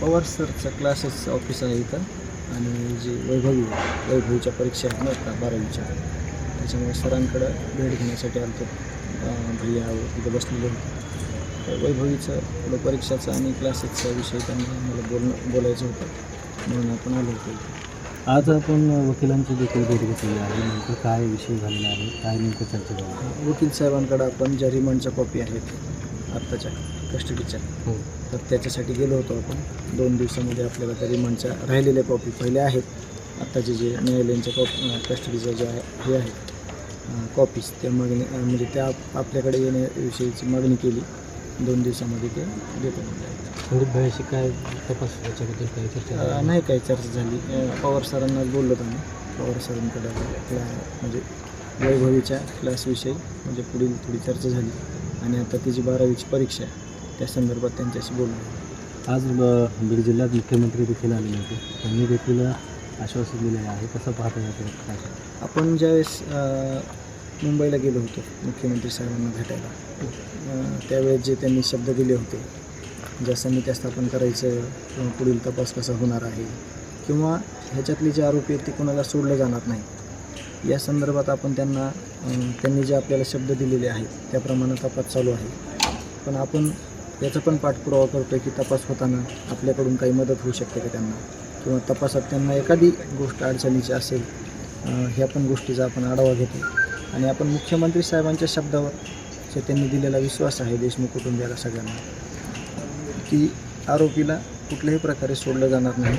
Pawar सरचं classes office आहे इथं. आणि जे वैभवी वैभवीच्या परीक्षा आहेत ना आता बारावीच्या. त्याच्यामुळे सरांकडं भेट घेण्यासाठी आलो होतो भैया इथं बसलेले होते. तर वैभवीचं थोडं परीक्षाचं आणि क्लासेसचा विषय त्यांना मला बोलणं बोलायचं होतं. म्हणून आपण आलो होतो आज आपण वकिलांची देखील भेट घेतलेली आहे. नेमकं काय विषय झालेला आहे? काय नेमकं चर्चा झाली? वकील साहेबांकडं आपण ज्या रिमांडच्या कॉपी आहेत आत्ताच्या. कस्टडीच्या हो. तर त्याच्यासाठी गेलो होतो आपण. दोन दिवसामध्ये आपल्याला त्या रिमांडच्या राहिलेल्या कॉपी पहिल्या आहेत. आत्ताचे जे न्यायालयांच्या कॉपी कस्टडीच्या ज्या हे आहेत. कॉपीज त्या मागणी म्हणजे त्या आप- आपल्याकडे येण्याविषयीची मागणी केली. दोन दिवसामध्ये ते देतो म्हणजे भाईशी काय तपास याच्याबद्दल काय चर्चा? नाही काही चर्चा झाली. पवार सरांनाच बोललो आम्ही. पवार सरांकडे क्ला म्हणजे वैभवीच्या क्लासविषयी म्हणजे पुढील थोडी चर्चा झाली. आणि आता तिची बारावीची परीक्षा आहे. त्या संदर्भात त्यांच्याशी बोललो. आज बीड जिल्ह्यात मुख्यमंत्री देखील आलेले होते. त्यांनी देखील आश्वासन दिले आहे. कसं पाहता येतं आपण ज्यावेळेस मुंबईला गेलो होतो मुख्यमंत्री साहेबांना भेटायला त्यावेळेस जे त्यांनी शब्द दिले होते ज्या समित्या स्थापन करायचं किंवा पुढील तपास कसा होणार आहे किंवा ह्याच्यातले जे आरोपी आहेत ते कोणाला सोडलं जाणार नाही या संदर्भात आपण त्यांना त्यांनी जे आपल्याला शब्द दिलेले आहेत त्याप्रमाणे तपास चालू आहे. पण आपण याचा पण पाठपुरावा करतो की तपास होताना आपल्याकडून काही मदत होऊ शकते का त्यांना? किंवा तपासात त्यांना एखादी गोष्ट अडचणीची असेल ह्या पण गोष्टीचा आपण आढावा घेतो. आणि आपण मुख्यमंत्री साहेबांच्या शब्दावर जे त्यांनी दिलेला विश्वास आहे देशमुख कुटुंबियाला सगळ्यांना की आरोपीला कुठल्याही प्रकारे सोडलं जाणार नाही.